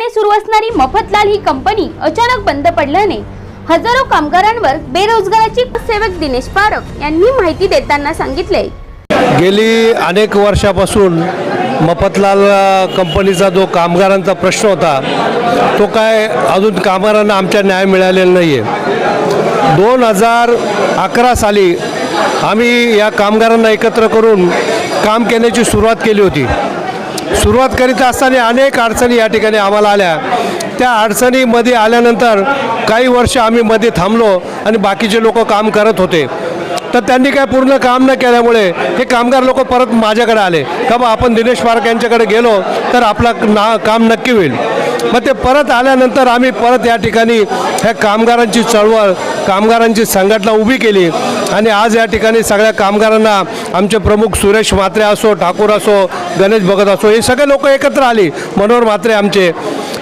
असणारी मफतलाल ही कंपनी अचानक बंद पडल्याने हजारो कामगारांवर बेरोजगाराची सेवक दिनेश पारख यांनी माहिती देताना सांगितले. गेली अनेक वर्षापासून मफतलाल कंपनीचा जो कामगारांचा प्रश्न होता तो काय अजून कामगारांना आमच्या न्याय मिळालेला नाही आहे दोन हजार अकरा साली आम्ही या कामगारांना एकत्र करून काम करण्याची सुरुवात केली होती. सुरुवात करीत असताना अनेक अडचणी या ठिकाणी आम्हाला आल्या. त्या अडचणीमध्ये आल्यानंतर काही वर्ष आम्ही मध्ये थांबलो आणि बाकीचे लोक काम करत होते. तर त्यांनी काय पूर्ण काम न केल्यामुळे हे कामगार लोक परत माझ्याकडे आले. का बा आपण दिनेश पारख यांच्याकडे गेलो तर आपला ना काम नक्की होईल. मग ते परत आल्यानंतर आम्ही परत या ठिकाणी ह्या कामगारांची चळवळ कामगारांची संघटना उभी केली. आणि आज या ठिकाणी सगळ्या कामगारांना आमचे प्रमुख सुरेश म्हात्रे असो ठाकूर असो गणेश भगत असो हे सगळे लोक एकत्र आली. मनोहर म्हात्रे आमचे.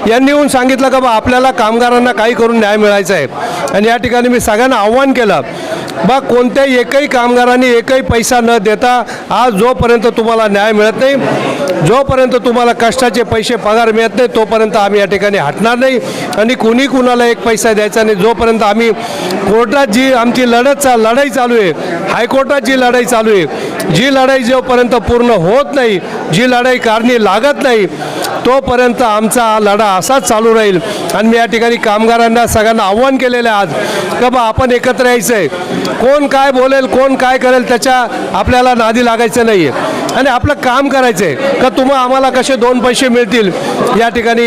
यांनी येऊन सांगितलं का बा आपल्याला कामगारांना काही करून न्याय मिळायचा आहे. आणि या ठिकाणी मी सगळ्यांना आव्हान केलं बा कोणत्याही एकही कामगारांनी एकही पैसा न देता आज जोपर्यंत तुम्हाला न्याय मिळत नाही जोपर्यंत तुम्हाला कष्टाचे पैसे पगार मिळत नाही तोपर्यंत आम्ही या ठिकाणी हटणार नाही. आणि कुणी कुणाला एक पैसा द्यायचा नाही जोपर्यंत आम्ही कोर्टात जी आमची लढत चा लढाई चालू आहे हायकोर्टात जी लढाई चालू आहे जी लढाई जोपर्यंत पूर्ण होत नाही जी लढाई कारणी लागत नाही तोपर्यंत आमचा हा लढा असाच चालू राहील. आणि मी या ठिकाणी कामगारांना सगळ्यांना आव्हान केलेलं आहे आज. का बा आपण एकत्र यायचं आहे कोण काय बोलेल कोण काय करेल त्याच्या आपल्याला नादी लागायचं नाही आहे आणि आपलं काम करायचं आहे का तुम्हा आम्हाला कसे दोन पैसे मिळतील? या ठिकाणी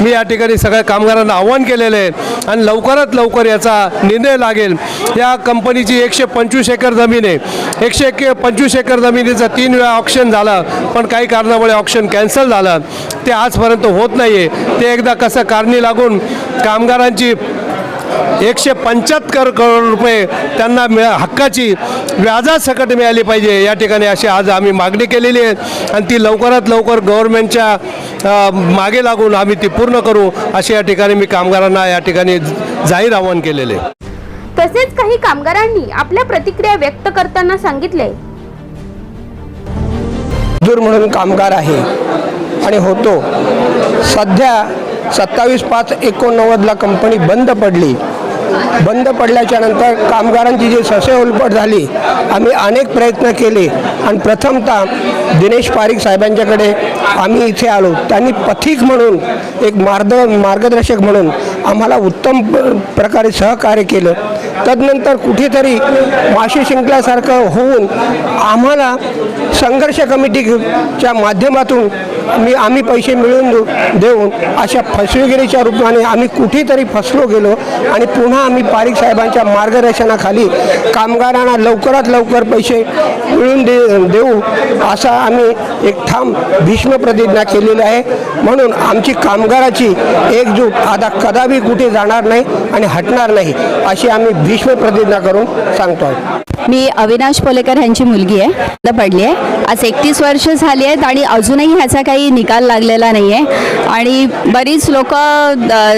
मी या ठिकाणी सगळ्या कामगारांना आव्हान केलेलं आहे. आणि लवकरात लवकर याचा निर्णय लागेल. या कंपनीची एकशे पंचवीस एकर जमीन आहे. एकशे एक पंचवीस एकर जमिनीचं तीन वेळा ऑप्शन झालं. पण काही कारणामुळे ऑप्शन कॅन्सल झालं. ते आजपर्यंत होत नाही आहे ते एकदा कसं कारणी लागून कामगारांची एकशे पंच्याहत्तर करोड रुपये त्यांना मिळ हक्काची व्याजासकट मिळाली पाहिजे. या ठिकाणी अशी आज आम्ही मागणी केलेली आहे आणि ती लवकरात लवकर गव्हर्नमेंटच्या मागे लागून आम्ही ती पूर्ण करू अशी या ठिकाणी मी कामगारांना या ठिकाणी जाहीर आव्हान केलेले आहे. तसेच काही कामगारांनी आपल्या प्रतिक्रिया व्यक्त करताना सांगितले. म्हणून कामगार आहे. आणि होतो. सध्या सत्तावीस पाच एकोणनव्वदला कंपनी बंद पडली. बंद पडल्याच्या नंतर कामगारांची जी ससे उलपट झाली आम्ही अनेक प्रयत्न केले. आणि प्रथमतः दिनेश पारिक साहेबांच्याकडे आम्ही इथे आलो. त्यांनी पथिक म्हणून एक मार्ग मार्गदर्शक म्हणून आम्हाला उत्तम प्रकारे सहकार्य केलं. तदनंतर कुठेतरी माशी शिंकल्यासारखं होऊन आम्हाला संघर्ष कमिटीच्या माध्यमातून मी आम्ही पैसे मिळवून देऊ- देऊन अशा फसवेगिरीच्या रूपाने आम्ही कुठेतरी फसलो गेलो आणि पुन्हा आम्ही पारिक साहेबांच्या मार्गदर्शनाखाली कामगारांना लवकरात लवकर पैसे मिळून दे देऊ असा आम्ही एक ठाम भीष्म प्रतिज्ञा केलेली आहे. म्हणून आमची कामगाराची एकजूट आता कदापि कुठे जाणार नाही आणि हटणार नाही अशी आम्ही भीष्म प्रतिज्ञा करून सांगतो मी अविनाश पोलेकर यांची मुलगी आहे. पडली आहे. आज एकतीस वर्ष झाली आहेत आणि अजूनही ह्याचा काही निकाल लागलेला नाही आहे आणि बरीच लोक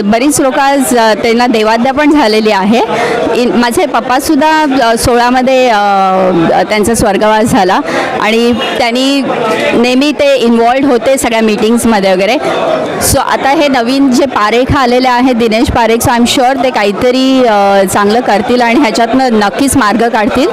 बरीच लोक आज त्यांना देवाद्या पण झालेली आहे. इन माझे पप्पासुद्धा सोळामध्ये त्यांचा स्वर्गवास झाला. आणि त्यांनी नेहमी ते इन्वॉल्ड होते सगळ्या मीटिंग्समध्ये वगैरे. सो आता हे नवीन जे पारेख आलेले आहेत Dinesh Parekh so I am sure ते काहीतरी चांगलं करतील आणि ह्याच्यातनं नक्कीच मार्ग काढतील.